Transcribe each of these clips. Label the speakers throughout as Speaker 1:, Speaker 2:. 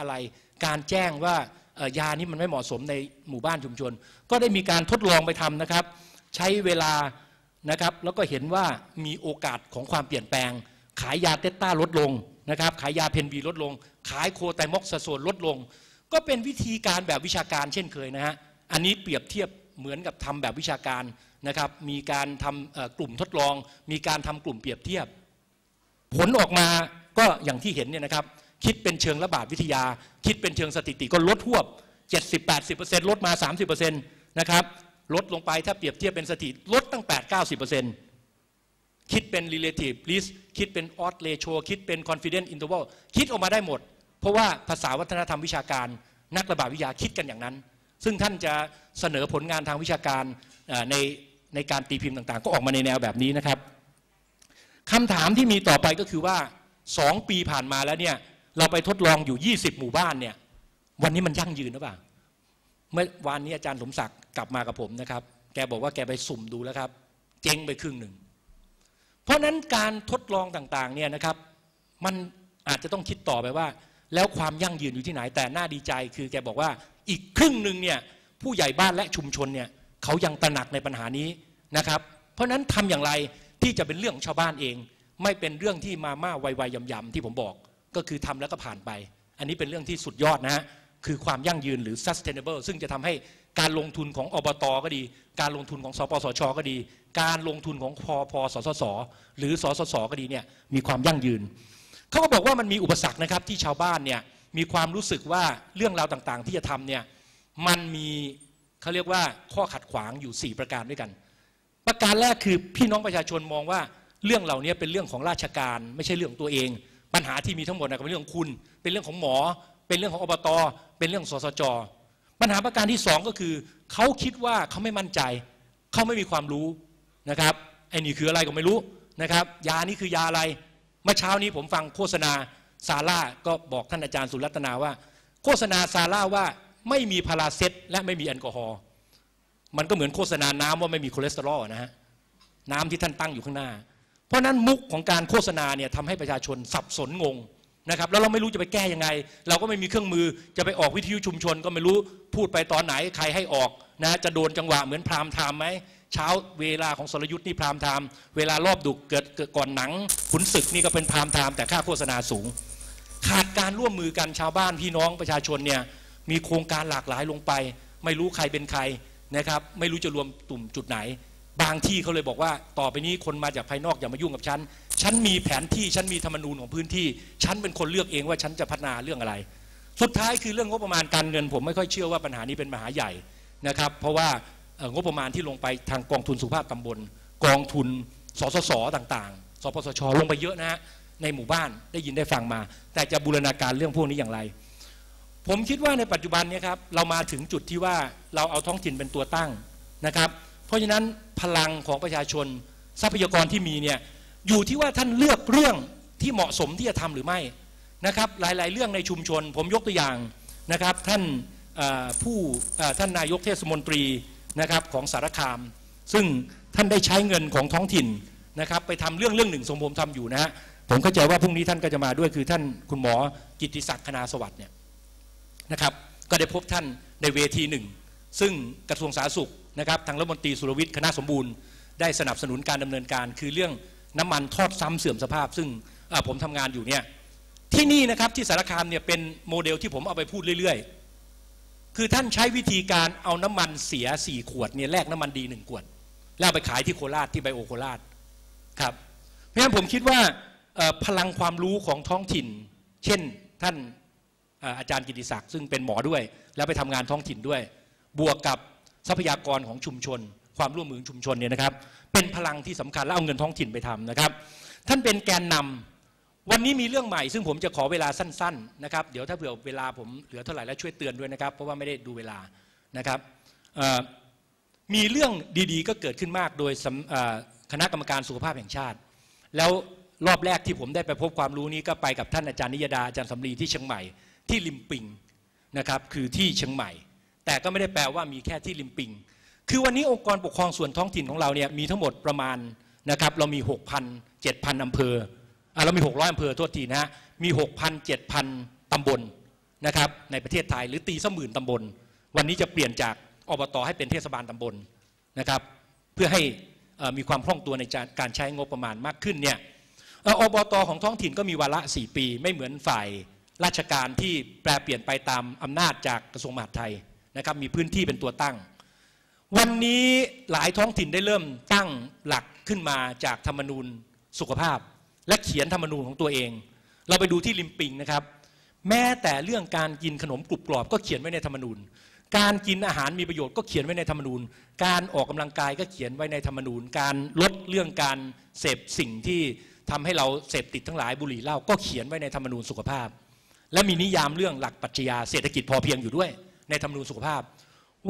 Speaker 1: อะไร การแจ้งว่ายานี้มันไม่เหมาะสมในหมู่บ้านชุมชน ก็ได้มีการทดลองไปทำนะครับ ใช้เวลานะครับ แล้วก็เห็นว่ามีโอกาสของความเปลี่ยนแปลง ขายยาเตต้าลดลงนะครับ ขายยาเพนบีลดลง ขายโคไตรมอกซาโซนลดลง ก็เป็นวิธีการแบบวิชาการเช่นเคยนะฮะอันนี้เปรียบเทียบเหมือนกับทำแบบวิชาการนะครับ มีการทำกลุ่มทดลอง มีการทำกลุ่มเปรียบเทียบ ผลออกมาก็อย่างที่เห็นเนี่ยนะครับ คิดเป็นเชิงระบาดวิทยา คิดเป็นเชิงสถิติก็ลดทวบ 70-80%ลดมา 30%นะครับลดลงไปถ้าเปรียบเทียบเป็นสถิติลดตั้ง 8-90%คิดเป็น relative risk คิดเป็น odds ratio คิดเป็น confidence interval คิดออกมาได้หมด เพราะว่าภาษาวัฒนธรรมวิชาการ นักระบาดวิทยาคิดกันอย่างนั้น ซึ่งท่านจะเสนอผลงานทางวิชาการในในการตีพิมพ์ต่างๆ ก็ออกมาในแนวแบบนี้นะครับคำถามที่มีต่อไปก็คือว่าสองปีผ่านมาแล้วเนี่ย เราไปทดลองอยู่ 20 หมู่บ้านเนี่ย วันนี้มันยั่งยืนหรือเปล่า เมื่อวานนี้อาจารย์สมศักดิ์กลับมากับผมนะครับ แกบอกว่าแกไปสุ่มดูแล้วครับ เจ๊งไปครึ่งหนึ่ง เพราะนั้นการทดลองต่างๆเนี่ยนะครับ มันอาจจะต้องคิดต่อไปว่า แล้วความยั่งยืนอยู่ที่ไหน แต่น่าดีใจคือแกบอกว่าอีกครึ่งหนึ่งเนี่ยผู้ใหญ่บ้านและชุมชนเนี่ยเขายังตระหนักในปัญหานี้นะครับ เพราะฉะนั้นทำอย่างไรที่จะเป็นเรื่องของชาวบ้านเอง ไม่เป็นเรื่องที่มาม่าไวๆยำๆที่ผมบอก ก็คือทำแล้วก็ผ่านไป อันนี้เป็นเรื่องที่สุดยอดนะฮะคือความยั่งยืนหรือ sustainable ซึ่งจะทำให้การลงทุนของอบตก็ดี การลงทุนของสปสช ก็ดี การลงทุนของพอพสสส หรือสสสก็ดีเนี่ยมีความยั่งยืนเขาก็บอกว่ามันมีอุปสรรคนะครับที่ชาวบ้านเนี่ยมีความรู้สึกว่าเรื่องราวต่างๆ ที่จะทำเนี่ยมันมีเขาเรียกว่าข้อขัดขวางอยู่ 4 ประการด้วยกัน ประการแรกคือพี่น้องประชาชนมองว่าเรื่องเหล่านี้เป็นเรื่องของราชการ ไม่ใช่เรื่องของตัวเอง ปัญหาที่มีทั้งหมดนะเป็นเรื่องของคุณ เป็นเรื่องของหมอ เป็นเรื่องของอบต เป็นเรื่องของสสจ ปัญหาประการที่สองก็คือ เขาคิดว่าเขาไม่มั่นใจ เขาไม่มีความรู้นะครับไอ้นี่คืออะไรก็ไม่รู้นะครับ ยานี่คือยาอะไร เมื่อเช้านี้ผมฟังโฆษณาซาร่าก็บอกท่านอาจารย์สุรัตนาว่า โฆษณาซาร่าว่าไม่มีพาราเซตและไม่มีแอลกอฮอล์มันก็เหมือนโฆษณาน้ำว่าไม่มีคอเลสเตอรอลนะฮะน้ำที่ท่านตั้งอยู่ข้างหน้า เพราะนั้นมุกของการโฆษณาเนี่ยทำให้ประชาชนสับสนงงนะครับแล้วเราไม่รู้จะไปแก้ยังไง เราก็ไม่มีเครื่องมือจะไปออกวิทยุชุมชน ก็ไม่รู้พูดไปตอนไหนใครให้ออกนะจะโดนจังหวะเหมือนพรามไทม์ไหมเช้าเวลาของสรยุทธ์นี่พรามไทม์เวลารอบดึกเกิดเกิดก่อนหนังขุนศึกนี่ก็เป็นพรามไทม์แต่ค่าโฆษณาสูง ขาดการร่วมมือกันชาวบ้านพี่น้องประชาชนเนี่ยมีโครงการหลากหลายลงไป ไม่รู้ใครเป็นใครนะครับไม่รู้จะรวมตุ่มจุดไหน บางที่เขาเลยบอกว่า ต่อไปนี้คนมาจากภายนอกอย่ามายุ่งกับฉัน ฉันมีแผนที่ฉันมีธรรมนูญของพื้นที่ ฉันเป็นคนเลือกเองว่าฉันจะพัฒนาเรื่องอะไร สุดท้ายคือเรื่องงบประมาณการเงิน ผมไม่ค่อยเชื่อว่าปัญหานี้เป็นปัญหาใหญ่นะครับ เพราะว่างบประมาณที่ลงไปทางกองทุนสุภาพตำบล กองทุนสสสต่างๆ สปสชลงไปเยอะนะฮะในหมู่บ้านได้ยินได้ฟังมา แต่จะบูรณาการเรื่องพวกนี้อย่างไร ผมคิดว่าในปัจจุบันนี้ครับเรามาถึงจุดที่ว่าเราเอาท้องถิ่นเป็นตัวตั้งนะครับ เพราะฉะนั้นพลังของประชาชนทรัพยากรที่มีเนี่ยอยู่ที่ว่าท่านเลือกเรื่องที่เหมาะสมที่จะทำหรือไม่นะครับหลาย ๆ เรื่องในชุมชน ผมยกตัวอย่างนะครับท่านผู้ท่านนายกเทศมนตรีนะครับของสารคาม ซึ่งท่านได้ใช้เงินของท้องถิ่นนะครับไปทำเรื่องเรื่องหนึ่งสมผมทำอยู่นะฮะผมเข้าใจว่าพรุ่งนี้ท่านก็จะมาด้วยคือท่านคุณหมอกิตติศักดิ์คณาสวัสดิ์เนี่ยนะครับก็ได้พบท่านในเวทีหนึ่ง ซึ่งกระทรวงสาธารณสุข นะครับทางรัฐมนตรีสุรวิทย์คณะสมบูรณ์ได้สนับสนุนการดำเนินการ คือเรื่องน้ำมันทอดซ้ำเสื่อมสภาพ ซึ่งผมทำงานอยู่เนี่ยที่นี่นะครับที่สารคามเนี่ยเป็นโมเดลที่ผมเอาไปพูดเรื่อยๆ คือท่านใช้วิธีการเอาน้ำมันเสีย 4 ขวดเนี่ยแลกน้ำมันดี 1 ขวด แล้วไปขายที่โคราชที่ไบโอโคราชครับเพราะฉะนั้นผมคิดว่าพลังความรู้ของท้องถิ่น เช่นท่านเอ่ออาจารย์กิติศักดิ์ซึ่งเป็นหมอด้วย แล้วไปทำงานท้องถิ่นด้วย บวกกับ ทรัพยากรของชุมชน ความร่วมมือของชุมชนเนี่ยนะครับ เป็นพลังที่สำคัญแล้วเอาเงินท้องถิ่นไปทำนะครับ ท่านเป็นแกนนำวันนี้มีเรื่องใหม่ ซึ่งผมจะขอเวลาสั้นๆนะครับเดี๋ยวถ้าเผื่อเวลาผมเหลือเท่าไหร่แล้วช่วยเตือนด้วยนะครับ เพราะว่าไม่ได้ดูเวลานะครับมีเรื่องดีๆ ก็เกิดขึ้นมากโดยคณะกรรมการสุขภาพแห่งชาติ แล้วรอบแรกที่ผมได้ไปพบความรู้นี้ก็ไปกับท่านอาจารย์นิยดาอาจารย์สำลีที่เชียงใหม่ที่ริมปิงนะครับคือที่เชียงใหม่ แต่ก็ไม่ได้แปลว่ามีแค่ที่ริมปิง คือวันนี้องค์กรปกครองส่วนท้องถิ่นของเราเนี่ยมีทั้งหมดประมาณนะครับเรามี 6,000 7,000อำเภออะเรามี 600อำเภอโทษทีนะฮะมี 6,000 7,000ตำบลนะครับในประเทศไทยหรือตีสหมื่นตำบล วันนี้จะเปลี่ยนจากอบตให้เป็นเทศบาลตำบลนะครับเพื่อให้มีความคล่องตัวในการใช้งบประมาณมากขึ้นเนี่ยเอ่ออบตของท้องถิ่นก็มีวาระ 4 ปี ไม่เหมือนฝ่ายราชการที่แปลเปลี่ยนไปตามอำนาจจากกระทรวงมหาดไทย นะครับมีพื้นที่เป็นตัวตั้ง วันนี้หลายท้องถิ่นได้เริ่มตั้งหลักขึ้นมาจากธรรมนูญสุขภาพ และเขียนธรรมนูญของตัวเอง เราไปดูที่ริมปิงนะครับ แม้แต่เรื่องการกินขนมกรุบกรอบก็เขียนไว้ในธรรมนูญการกินอาหารมีประโยชน์ก็เขียนไว้ในธรรมนูญ การออกกำลังกายก็เขียนไว้ในธรรมนูญ การลดเรื่องการเสพสิ่งที่ทำให้เราเสพติดทั้งหลายบุหรี่เหล้าก็เขียนไว้ในธรรมนูญสุขภาพ และมีนิยามเรื่องหลักปรัชญาเศรษฐกิจพอเพียงอยู่ด้วย ในธรรมนูญสุขภาพ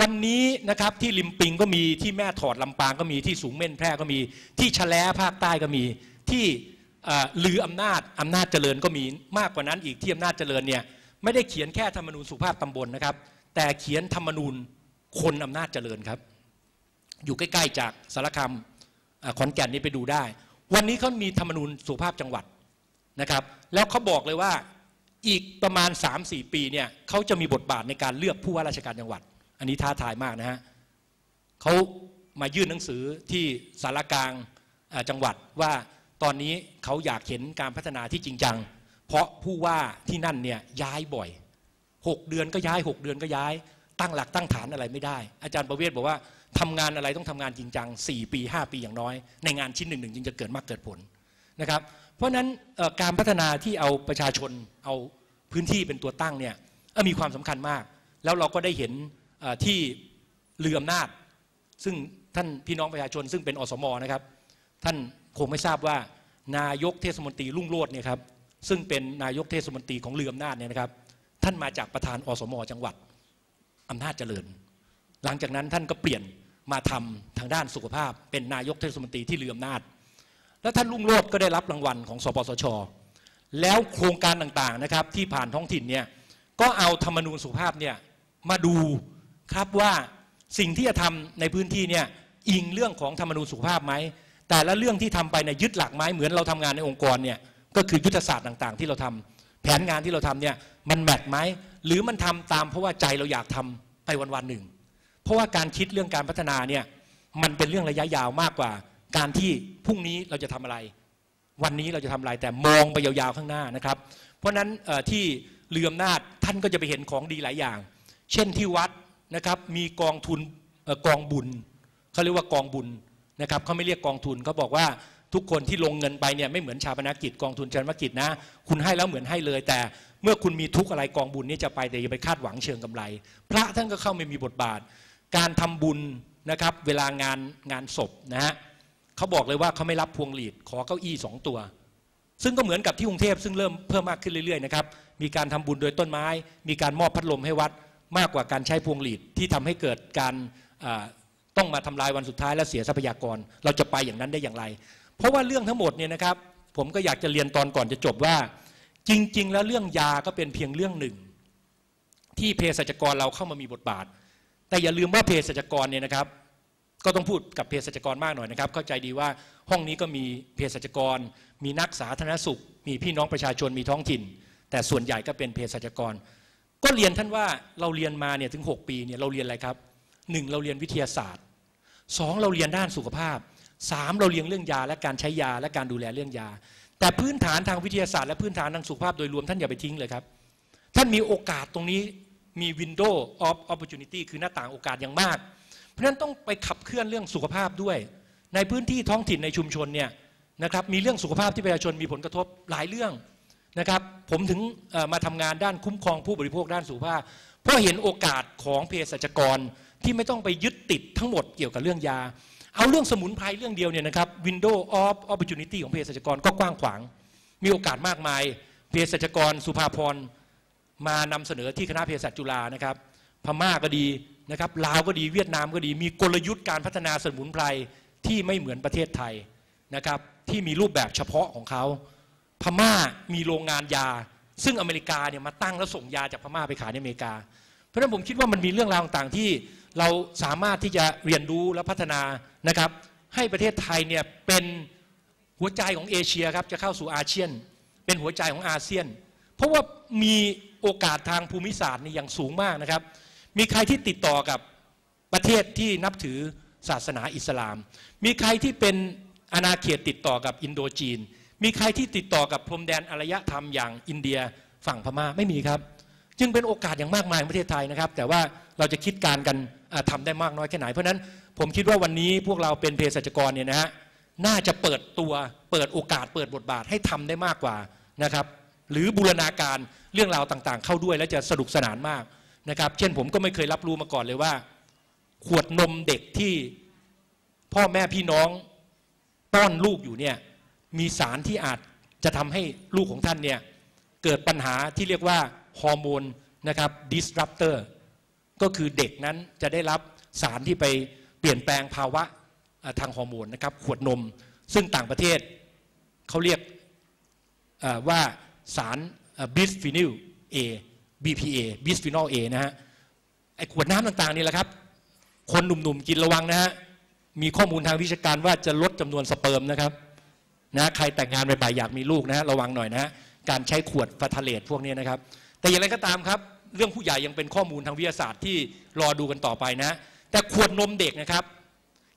Speaker 1: วันนี้นะครับที่ริมปิงก็มีที่แม่ถอดลำปางก็มีที่สูงเม่นแพร่ก็มีที่ชะแลภาคใต้ก็มีที่ลืออำนาจอำนาจเจริญก็มีมากกว่านั้นอีกที่อำนาจเจริญเนี่ยไม่ได้เขียนแค่ธรรมนูญสุขภาพตำบลนะครับ แต่เขียนธรรมนูญคนอำนาจเจริญครับ อยู่ใกล้ๆจากสารคามขอนแก่นนี้ไปดูได้ วันนี้เขามีธรรมนูญสุขภาพจังหวัดนะครับ แล้วเขาบอกเลยว่า อีกประมาณ 3-4 ปีเนี่ยเขาจะมีบทบาทในการเลือกผู้ว่าราชการจังหวัด อันนี้ท้าทายมากนะฮะเขามายื่นหนังสือที่สารกลางจังหวัดว่าตอนนี้เขาอยากเห็นการพัฒนาที่จริงจัง เพราะผู้ว่าที่นั่นเนี่ยย้ายบ่อย 6 เดือนก็ย้าย 6 เดือนก็ย้าย ตั้งหลักตั้งฐานอะไรไม่ได้ อาจารย์ประเวศบอกว่าทำงานอะไรต้องทำงานจริงจัง 4 ปี 5 ปีอย่างน้อย ในงานชิ้นหนึ่งหนึ่งจึงจะเกิดมากเกิดผลนะครับ เพราะนั้นการพัฒนาที่เอาประชาชนเอาพื้นที่เป็นตัวตั้งเนี่ยเอ่อมีความสำคัญมาก แล้วเราก็ได้เห็นที่เรืออำนาจ ซึ่งท่านพี่น้องประชาชนซึ่งเป็นอสมนะครับ ท่านคงไม่ทราบว่านายกเทศมนตรีลุ่งโรจน์เนี่ยครับซึ่งเป็นนายกเทศมนตรีของเรืออำนาจเนี่ยนะครับ ท่านมาจากประธานอสมจังหวัดอำนาจเจริญ หลังจากนั้นท่านก็เปลี่ยนมาทำทางด้านสุขภาพ เป็นนายกเทศมนตรีที่เรืออำนาจ แล้วท่านลุ่งโรจน์ก็ได้รับรางวัลของสปสช แล้วโครงการต่างๆนะครับที่ผ่านท้องถิ่นเนี่ยก็เอาธรรมนูญสุภาพเนี่ยมาดูครับว่าสิ่งที่จะทำในพื้นที่เนี่ยอิงเรื่องของธรรมนูญสุภาพไหมแต่ละเรื่องที่ทำไปเนี่ยยึดหลักไหมเหมือนเราทำงานในองค์กรเนี่ยก็คือยุทธศาสตร์ต่างๆ ที่เราทำแผนงานที่เราทำเนี่ยมันแมทไหมหรือมันทำตามเพราะว่าใจเราอยากทำไปวันๆหนึ่ง เพราะว่าการคิดเรื่องการพัฒนาเนี่ยมันเป็นเรื่องระยะยาวมากกว่า การที่พรุ่งนี้เราจะทำอะไร วันนี้เราจะทำอะไรแต่มองไปยาวๆข้างหน้านะครับ เพราะฉะนั้นที่เรืออำนาจท่านก็จะไปเห็นของดีหลายอย่าง เช่นที่วัดนะครับมีกองทุนออกองบุญเขาเรียกว่ากองบุญนะครับเขาไม่เรียกกองทุนเขาบอกว่าทุกคนที่ลงเงินไปเนี่ยไม่เหมือนชาปนกิจกองทุนชาปนกิจนะ คุณให้แล้วเหมือนให้เลย แต่เมื่อคุณมีทุกอะไรกองบุญนี่จะไปแต่อย่าไปคาดหวังเชิงกำไร พระท่านก็เข้ามามีบทบาท การทำบุญนะครับเวลางานงานศพนะฮะ เขาบอกเลยว่าเขาไม่รับพวงหลีดขอเก้าอี้สองตัว ซึ่งก็เหมือนกับที่กรุงเทพซึ่งเริ่มเพิ่มมากขึ้นเรื่อยๆนะครับมีการทำบุญโดยต้นไม้ มีการมอบพัดลมให้วัดมากกว่าการใช้พวงหลีดที่ทำให้เกิดการต้องมาทำลายวันสุดท้ายและเสียทรัพยากร เราจะไปอย่างนั้นได้อย่างไร เพราะว่าเรื่องทั้งหมดเนี่ยนะครับ ผมก็อยากจะเรียนตอนก่อนจะจบว่า จริง ๆ แล้วเรื่องยาก็เป็นเพียงเรื่องหนึ่ง ที่เภสัชกรเราเข้ามามีบทบาท แต่อย่าลืมว่าเภสัชกรเนี่ยนะครับ ก็ต้องพูดกับเภสัชกรมากหน่อยนะครับ เข้าใจดีว่าห้องนี้ก็มีเภสัชกร มีนักสาธารณสุข มีพี่น้องประชาชนมีท้องถิ่น แต่ส่วนใหญ่ก็เป็นเภสัชกร ก็เรียนท่านว่าเราเรียนมาเนี่ยถึง 6 ปีเนี่ยเราเรียนอะไรครับหนึ่งเราเรียนวิทยาศาสตร์สองเราเรียนด้านสุขภาพสามเราเรียนเรื่องยาและการใช้ยาและการดูแลเรื่องยา แต่พื้นฐานทางวิทยาศาสตร์และพื้นฐานทางสุขภาพโดยรวมท่านอย่าไปทิ้งเลยครับ ท่านมีโอกาสตรงนี้มี window of opportunity คือหน้าต่างโอกาสอย่างมาก เพราะฉะนั้นต้องไปขับเคลื่อนเรื่องสุขภาพด้วย ในพื้นที่ท้องถิ่นในชุมชนเนี่ยนะครับมีเรื่องสุขภาพที่ประชาชนมีผลกระทบหลายเรื่องนะครับผมถึงมาทำงานด้านคุ้มครองผู้บริโภคด้านสุขภาพ เพราะเห็นโอกาสของเภสัชกรที่ไม่ต้องไปยึดติดทั้งหมดเกี่ยวกับเรื่องยา เอาเรื่องสมุนไพรเรื่องเดียวเนี่ยนะครับ window of opportunity ของเภสัชกรก็กว้างขวาง มีโอกาสมากมายเภสัชกรสุภาพรมานำเสนอที่คณะเภสัชจุฬานะครับพม่าก็ดี นะครับลาวก็ดีเวียดนามก็ดี มีกลยุทธ์การพัฒนาสมุนไพรที่ไม่เหมือนประเทศไทยนะครับที่มีรูปแบบเฉพาะของเขาพม่ามีโรงงานยา ซึ่งอเมริกาเนี่ยมาตั้งแล้วส่งยาจากพม่าไปขายในอเมริกา เพราะฉะนั้นผมคิดว่ามันมีเรื่องราวต่างๆที่เราสามารถที่จะเรียนรู้และพัฒนานะครับ ให้ประเทศไทยเนี่ยเป็นหัวใจของเอเชียครับจะเข้าสู่อาเซียน เป็นหัวใจของอาเซียน เพราะว่ามีโอกาสทางภูมิศาสตร์นี่อย่างสูงมากนะครับ มีใครที่ติดต่อกับประเทศที่นับถือศาสนาอิสลาม มีใครที่เป็นอาณาเขตติดต่อกับอินโดจีน มีใครที่ติดต่อกับพรมแดนอารยธรรมอย่างอินเดียฝั่งพม่าไม่มีครับ จึงเป็นโอกาสอย่างมากมายในประเทศไทยนะครับ แต่ว่าเราจะคิดการกันอ่าทำได้มากน้อยแค่ไหน เพราะฉะนั้นผมคิดว่าวันนี้พวกเราเป็นเภสัชกรเนี่ยนะฮะน่าจะเปิดตัวเปิดโอกาสเปิดบทบาทให้ทำได้มากกว่านะครับ หรือบูรณาการเรื่องราวต่างๆ เข้าด้วยและจะสนุกสนานมาก นะครับ เช่นผมก็ไม่เคยรับรู้มาก่อนเลยว่า ขวดนมเด็กที่พ่อแม่พี่น้องป้อนลูกอยู่เนี่ยมีสารที่อาจจะทำให้ลูกของท่านเนี่ยเกิดปัญหาที่เรียกว่าฮอร์โมนนะครับ disruptor ก็คือเด็กนั้นจะได้รับสารที่ไปเปลี่ยนแปลงภาวะทางฮอร์โมนนะครับ ขวดนม ซึ่งต่างประเทศเขาเรียกว่าสารบิสฟีนิล A BPA บิสฟีนอล A นะฮะไอ้ขวดน้ำต่างๆนี่แหละครับ คนหนุ่มๆกินระวังนะฮะมีข้อมูลทางวิชาการว่าจะลดจำนวนสเปิร์มนะครับนะใครแต่งงานไปๆอยากมีลูกนะฮะระวังหน่อยนะการใช้ขวดฟาทาเลตพวกนี้นะครับ แต่อย่างไรก็ตามครับ เรื่องผู้ใหญ่ยังเป็นข้อมูลทางวิทยาศาสตร์ที่รอดูกันต่อไปนะ แต่ขวดนมเด็กนะครับ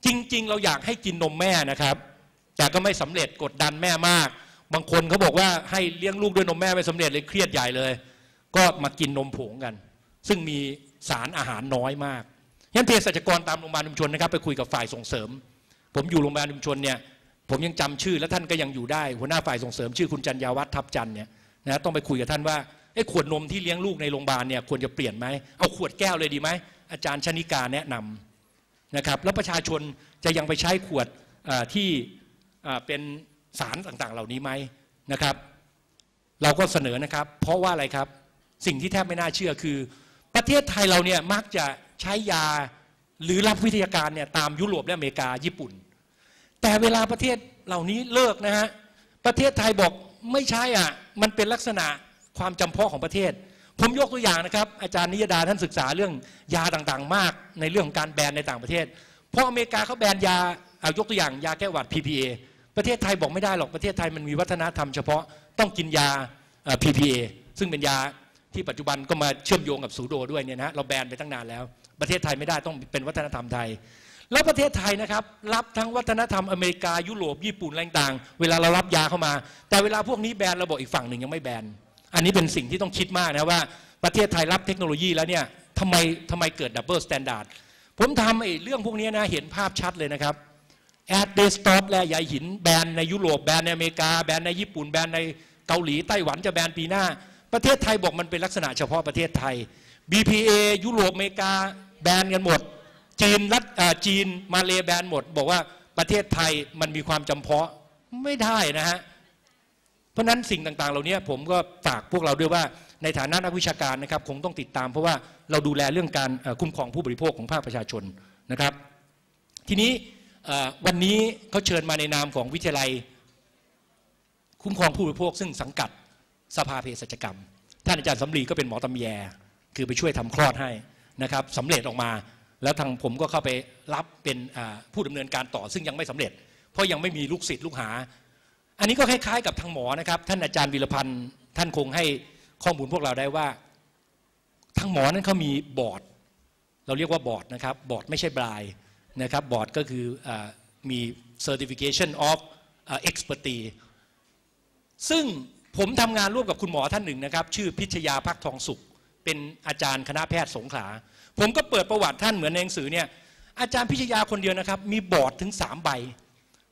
Speaker 1: จริง ๆ เราอยากให้กินนมแม่นะครับ แต่ก็ไม่สำเร็จกดดันแม่มาก บางคนเขาบอกว่าให้เลี้ยงลูกด้วยนมแม่ไม่สำเร็จเลยเครียดใหญ่เลย ก็มากินนมผงกัน ซึ่งมีสารอาหารน้อยมากยันเภสัชกรตามโรงพยาบาลชุมชนนะครับไปคุยกับฝ่ายส่งเสริม ผมอยู่โรงพยาบาลชุมชนเนี่ยผมยังจำชื่อและท่านก็ยังอยู่ได้หัวหน้าฝ่ายส่งเสริมชื่อคุณจันยาวัฒน์ทับจันเนี่ยนะต้องไปคุยกับท่านว่าไอ้ขวดนมที่เลี้ยงลูกในโรงพยาบาลเนี่ยควรจะเปลี่ยนไหมเอาขวดแก้วเลยดีไหมอาจารย์ชนิกาแนะนำนะครับแล้วประชาชนจะยังไปใช้ขวดที่เป็นสารต่างๆเหล่านี้ไหมนะครับ เราก็เสนอนะครับ เพราะว่าอะไรครับ สิ่งที่แทบไม่น่าเชื่อคือ ประเทศไทยเราเนี่ยมักจะใช้ยาหรือรับวิทยาการเนี่ยตามยุโรปและอเมริกาญี่ปุ่น แต่เวลาประเทศเหล่านี้เลิกนะฮะประเทศไทยบอกไม่ใช่อะมันเป็นลักษณะความจำเพาะของประเทศ ผมยกตัวอย่างนะครับ อาจารย์นิยดาท่านศึกษาเรื่องยาต่างๆ มาก ในเรื่องของการแบนในต่างประเทศ เพราะอเมริกาเขาแบนยาเอายกตัวอย่างยาแก้หวัด PPA ประเทศไทยบอกไม่ได้หรอกประเทศไทยมันมีวัฒนธรรมเฉพาะต้องกินยา PPA ซึ่งเป็นยา ที่ปัจจุบันก็มาเชื่อมโยงกับสูโดด้วยเนี่ยนะเราแบนไปตั้งนานแล้ว ประเทศไทยไม่ได้ต้องเป็นวัฒนธรรมไทย แล้วประเทศไทยนะครับ รับทั้งวัฒนธรรมอเมริกายุโรปญี่ปุ่นอะไรต่าง เวลาเรารับยาเข้ามา แต่เวลาพวกนี้แบนเราบอกอีกฝั่งหนึ่งยังไม่แบนอันนี้เป็นสิ่งที่ต้องคิดมากนะว่าประเทศไทยรับเทคโนโลยีแล้วเนี่ยทำไมทำไมเกิดดับเบิลสแตนดาร์ดผมทำไอ้เรื่องพวกนี้นะเห็นภาพชัดเลยนะครับแอดเดสต็อปและใยหินแบนในยุโรปแบนในอเมริกาแบนในญี่ปุ่นแบนในเกาหลีไต้หวันจะแบนปีหน้า ประเทศไทยบอกมันเป็นลักษณะเฉพาะประเทศไทย BPA ยุโรปอเมริกาแบนกันหมด จีนรัฐจีนมาเลแบนหมด บอกว่าประเทศไทยมันมีความจำเพาะไม่ได้นะฮะเพราะนั้นสิ่งต่างๆ เหล่านี้ผมก็ฝากพวกเราด้วยว่าในฐานะนักวิชาการนะครับคงต้องติดตาม เพราะว่าเราดูแลเรื่องการคุ้มครองผู้บริโภคของภาคประชาชนนะครับ ทีนี้วันนี้เขาเชิญมาในนามของวิทยาลัย คุ้มครองผู้บริโภคซึ่งสังกัด สภาเภสัชกรรม ท่านอาจารย์สำลีก็เป็นหมอตำแย คือไปช่วยทำคลอดให้นะครับสำเร็จออกมา แล้วทางผมก็เข้าไปรับเป็นผู้ดำเนินการต่อซึ่งยังไม่สำเร็จ เพราะยังไม่มีลูกศิษย์ลูกหา อันนี้ก็คล้ายๆ กับทางหมอนะครับ ท่านอาจารย์วีรพันธ์ท่านคงให้ข้อมูลพวกเราได้ว่าทางหมอนั้นเขามีบอร์ด เราเรียกว่าบอร์ดนะครับบอร์ดไม่ใช่บรายนะครับบอร์ดก็คืออมี certification of expertise ซึ่ง ผมทำงานร่วมกับคุณหมอท่านหนึ่งนะครับ ชื่อพิชยาพักทองสุข เป็นอาจารย์คณะแพทย์สงขลา ผมก็เปิดประวัติท่านเหมือนในหนังสือเนี่ยอาจารย์พิชยาคนเดียวนะครับ มีบอร์ดถึง 3 ใบ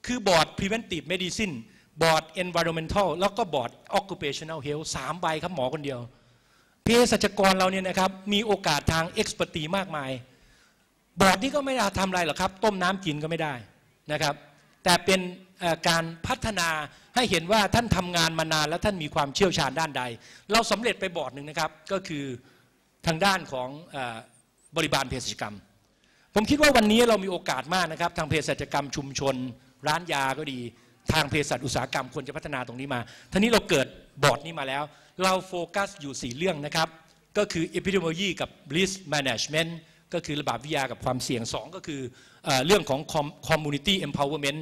Speaker 1: คือบอร์ด preventive medicine บอร์ด environmental แล้วก็บอร์ด occupational health สามใบครับหมอคนเดียวเภสัชกรเราเนี่ยนะครับมีโอกาสทาง expertise มากมาย บอร์ดนี้ก็ไม่ได้ทำอะไรหรอกครับ ต้มน้ำกินก็ไม่ได้นะครับ แต่เป็นการพัฒนาให้เห็นว่าท่านทำงานมานานแล้วท่านมีความเชี่ยวชาญด้านใด เราสำเร็จไปบอร์ดหนึ่งนะครับ ก็คือทางด้านของอบริบาลเภสัชกรรม ผมคิดว่าวันนี้เรามีโอกาสมากนะครับ ทางเภสัชกรรมชุมชน ร้านยาก็ดี ทางเภสัชอุตสาหกรรมควรจะพัฒนาตรงนี้มาทีนี้เราเกิดบอร์ดนี้มาแล้ว เราโฟกัสอยู่ 4 เรื่องนะครับ ก็คือ epidemiology กับ risk management ก็คือระบาดวิทยากับความเสี่ยง 2 ก็คือเอเรื่องของ com- community empowerment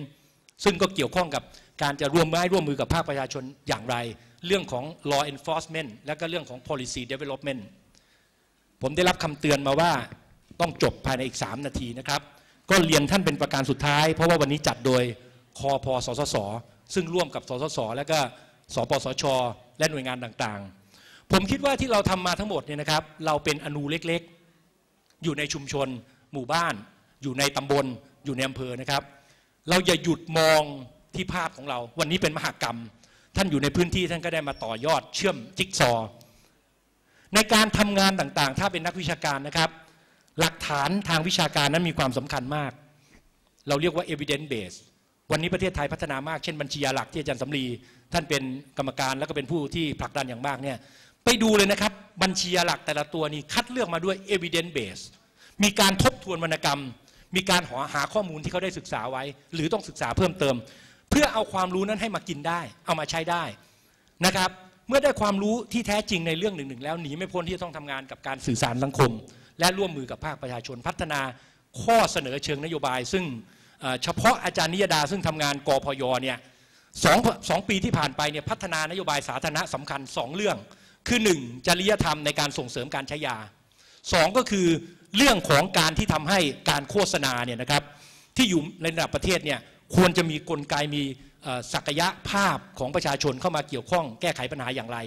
Speaker 1: ซึ่งก็เกี่ยวข้องกับการจะร่วมไม้ร่วมมือกับภาคประชาชนอย่างไร เรื่องของ law enforcement และก็เรื่องของ policy development ผมได้รับคำเตือนมาว่าต้องจบภายในอีก 3 นาทีนะครับ ก็เรียนท่านเป็นประการสุดท้าย เพราะว่าวันนี้จัดโดยคอพสสส ซึ่งร่วมกับสสส และก็สปสช และหน่วยงานต่างๆ ผมคิดว่าที่เราทำมาทั้งหมดเนี่ยนะครับ เราเป็นอนูเล็กๆ อยู่ในชุมชน หมู่บ้าน อยู่ในตำบล อยู่ในอำเภอนะครับ เราอย่าหยุดมองที่ภาพของเรา วันนี้เป็นมหากรรม ท่านอยู่ในพื้นที่ท่านก็ได้มาต่อยอดเชื่อมจิ๊กซอ ในการทำงานต่างๆ ถ้าเป็นนักวิชาการนะครับ หลักฐานทางวิชาการนั้นมีความสำคัญมาก เราเรียกว่า evidence base วันนี้ประเทศไทยพัฒนามากเช่นบัญชียาหลักที่อาจารย์สำลีท่านเป็นกรรมการแล้วก็เป็นผู้ที่ผลักดันอย่างมากเนี่ยไปดูเลยนะครับ บัญชียาหลักแต่ละตัวนี้คัดเลือกมาด้วย evidence base มีการทบทวนวรรณกรรม มีการหาหาข้อมูลที่เขาได้ศึกษาไว้ หรือต้องศึกษาเพิ่มเติม เพื่อเอาความรู้นั้นให้มากินได้ เอามาใช้ได้นะครับเมื่อได้ความรู้ที่แท้จริงในเรื่องหนึ่งๆแล้วหนีไม่พ้นที่จะต้องทำงานกับการสื่อสารสังคม และร่วมมือกับภาคประชาชนพัฒนาข้อเสนอเชิงนโยบาย ซึ่งเฉพาะอาจารย์นิยดาซึ่งทำงานกพยเนี่ยสองสองปีที่ผ่านไปเนี่ยพัฒนานโยบายสาธารณะสำคัญสองเรื่อง คือหนึ่งจริยธรรมในการส่งเสริมการใช้ยาสองก็คือเรื่องของการที่ทำให้การโฆษณาเนี่ยนะครับที่อยู่ในระดับประเทศเนี่ยควรจะมีกลไกมีศักยภาพของประชาชนเข้ามาเกี่ยวข้องแก้ไขปัญหาอย่างไร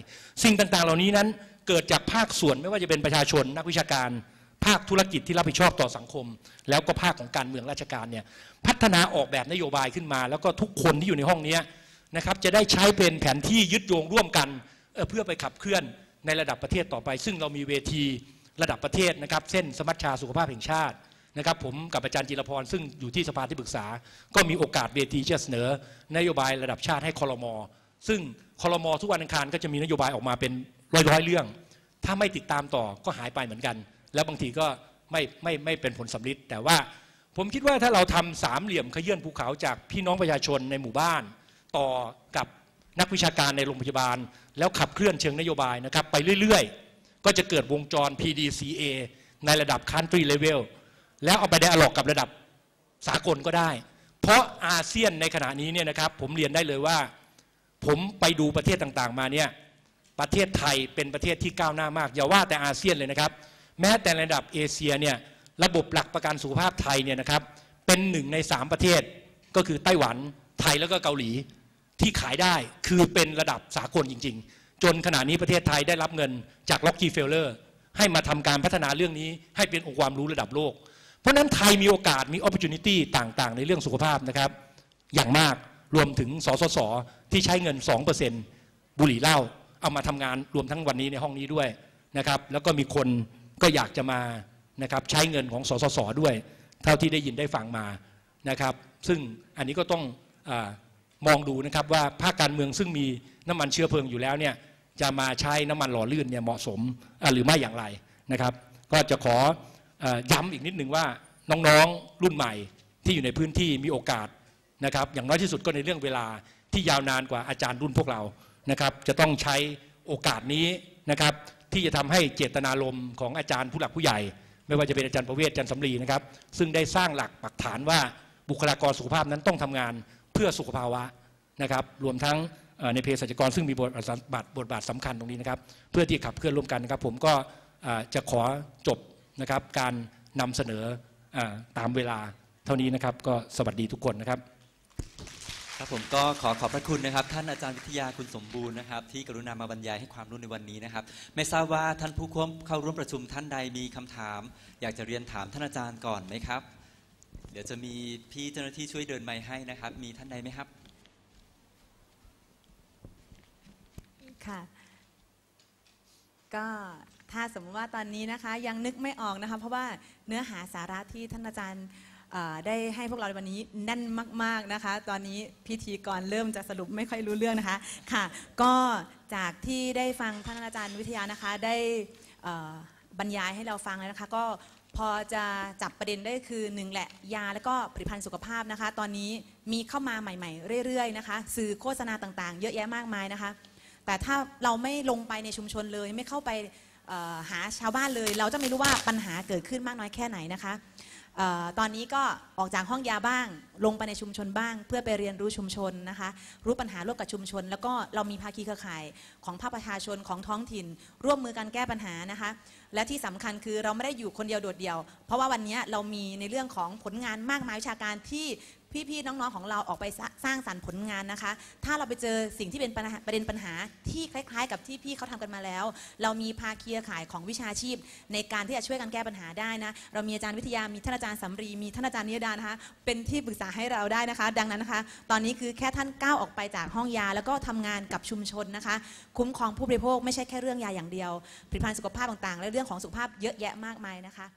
Speaker 1: สิ่งต่างๆ เหล่านี้นั้นเกิดจากภาคส่วนไม่ว่าจะเป็นประชาชนนักวิชาการ ภาคธุรกิจที่รับผิดชอบต่อสังคม แล้วก็ภาคของการเมืองราชการเนี่ยพัฒนาออกแบบนโยบายขึ้นมา แล้วก็ทุกคนที่อยู่ในห้องนี้นะครับจะได้ใช้เป็นแผนที่ยึดโยงร่วมกัน เพื่อไปขับเคลื่อนในระดับประเทศต่อไป ซึ่งเรามีเวทีระดับประเทศนะครับเส้นสมัชชาสุขภาพแห่งชาตินะครับผมกับอาจารย์จิรพรซึ่งอยู่ที่สภาที่ปรึกษา ก็มีโอกาสเวทีจะเสนอนโยบายระดับชาติให้คอรมอซึ่งคอรมอทุกวันอังคารก็จะมีนโยบายออกมาเป็นร้อยๆเรื่อง ถ้าไม่ติดตามต่อก็หายไปเหมือนกัน แล้วบางทีก็ไม่ไม่ไม่เป็นผลสำลิดแต่ว่าผมคิดว่าถ้าเราทำสามเหลี่ยมขยื่นภูเขาจากพี่น้องประชาชนในหมู่บ้าน ต่อกับ นักวิชาการในโรงพยาบาล แล้วขับเคลื่อนเชิงนโยบายนะครับไปเรื่อยๆ ก็จะเกิดวงจร PDCA ในระดับ country level แล้วเอาไปได้อลอกกับระดับสากลก็ได้ เพราะอาเซียนในขณะนี้เนี่ยนะครับผมเรียนได้เลยว่า ผมไปดูประเทศต่างๆ มาเนี่ยประเทศไทยเป็นประเทศที่ก้าวหน้ามาก อย่าว่าแต่อาเซียนเลยนะครับ แม้แต่ระดับเอเชียเนี่ยระบบหลักประกันสุขภาพไทยเนี่ยนะครับเป็นหนึ่งในสามประเทศก็คือไต้หวันไทยแล้วก็เกาหลี ที่ขายได้คือเป็นระดับสากลจริง ๆ จนขณะนี้ประเทศไทยได้รับเงินจากล็อกกี้เฟลเลอร์ให้มาทำการพัฒนาเรื่องนี้ให้เป็นองค์ความรู้ระดับโลก เพราะฉะนั้นไทยมีโอกาสมี opportunity ต่างๆ ในเรื่องสุขภาพนะครับ อย่างมากรวมถึงสสสที่ใช้เงิน 2%บุหรี่เหล้าเอามาทำงานรวมทั้งวันนี้ในห้องนี้ด้วยนะครับแล้วก็มีคนก็อยากจะมานะครับใช้เงินของสสสด้วย เท่าที่ได้ยินได้ฟังมานะครับ ซึ่งอันนี้ก็ต้องอ มองดูนะครับว่าภาคการเมืองซึ่งมีน้ำมันเชื้อเพลิงอยู่แล้วเนี่ยจะมาใช้น้ำมันหล่อลื่นเนี่ยเหมาะสมอะหรือไม่อย่างไรนะครับ ก็จะขออย้ำอีกนิดนึงว่าน้องๆรุ่นใหม่ที่อยู่ในพื้นที่มีโอกาสนะครับ อย่างน้อยที่สุดก็ในเรื่องเวลาที่ยาวนานกว่าอาจารย์รุ่นพวกเรานะครับ จะต้องใช้โอกาสนี้นะครับ ที่จะทำให้เจตนารมณ์ของอาจารย์ผู้หลักผู้ใหญ่ ไม่ว่าจะเป็นอาจารย์ประเวศอาจารย์สำลีนะครับ ซึ่งได้สร้างหลักปักฐานว่าบุคลากรสุขภาพนั้นต้องทำงาน พื่อสุขภาวะนะครับ รวมทั้งในเภสัชกรซึ่งมีบทบาทบทบาทสำคัญตรงนี้นะครับ เพื่อที่ขับเคลื่อนร่วมกันนะครับ ผมก็จะขอจบนะครับการนำเสนออตามเวลาเท่านี้นะครับ ก็สวัสดีทุกคนนะครับ
Speaker 2: ครับผมก็ขอขอบพระคุณนะครับ ท่านอาจารย์วิทยาคุณสมบูรณ์นะครับ ที่กรุณามาบรรยายให้ความรู้ในวันนี้นะครับ ไม่ทราบว่าท่านผู้ร่วมเข้าร่วมประชุมท่านใดมีคำถาม อยากจะเรียนถามท่านอาจารย์ก่อนไหมครับ เดี๋ยวจะมีพี่เจ้าหน้าที่ช่วยเดินไมค์ให้นะครับ มีท่านใดไหมครับ
Speaker 3: ค่ะ ก็ถ้าสมมติว่าตอนนี้นะคะ ยังนึกไม่ออกนะคะ เพราะว่าเนื้อหาสาระที่ท่านอาจารย์ได้ให้พวกเราในวันนี้แน่นมาก ๆนะคะ ตอนนี้พิธีกรเริ่มจะสรุปไม่ค่อยรู้เรื่องนะคะค่ะ ก็จากที่ได้ฟังท่านอาจารย์วิทยานะคะได้บรรยายให้เราฟังแล้วนะคะ ก็ พอจะจับประเด็นได้คือหนึ่งแหละยาแล้วก็ผลิตภัณฑ์สุขภาพนะคะ ตอนนี้มีเข้ามาใหม่ๆ เรื่อยๆนะคะ สื่อโฆษณาต่างๆ เยอะแยะมากมายนะคะ แต่ถ้าเราไม่ลงไปในชุมชนเลย ไม่เข้าไปหาชาวบ้านเลย เราจะไม่รู้ว่าปัญหาเกิดขึ้นมากน้อยแค่ไหนนะคะ ตอนนี้ก็ออกจากห้องยาบ้าง ลงไปในชุมชนบ้าง เพื่อไปเรียนรู้ชุมชนนะคะ รู้ปัญหาร่วมกับชุมชน แล้วก็เรามีภาคีเครือข่ายของภาคประชาชนของท้องถิ่น ร่วมมือกันแก้ปัญหานะคะ และที่สำคัญคือเราไม่ได้อยู่คนเดียวโดดเดี่ยว เพราะว่าวันนี้เรามีในเรื่องของผลงานมากมายวิชาการที่ พี่ๆน้องๆของเราออกไปสร้าสางสรรค์ผลงานนะคะ ถ้าเราไปเจอสิ่งที่เป็นประเด็นปัญหาที่คล้าย ๆ กับที่พี่เขาทำกันมาแล้ว เรามีภาคีข่ายของวิชาชีพ ในการที่จะช่วยกันแก้ปัญหาได้นะ เรามีอาจารย์วิทยา มีท่านอาจารย์สำรีมีท่านอาจารย์นิยดานะคะ เป็นที่ปรึกษาให้เราได้นะคะ ดังนั้นนะคะ ตอนนี้คือแค่ท่านก้าวออกไปจากห้องยา แล้วก็ทำงานกับชุมชนนะคะ คุ้มครองผู้บริโภคไม่ใช่แค่เรื่องยาอย่างเดียวผลิตภัณฑ์สุขภาพต่างๆ และเรื่องของสุขภาพเยอะแยะมากมายนะคะ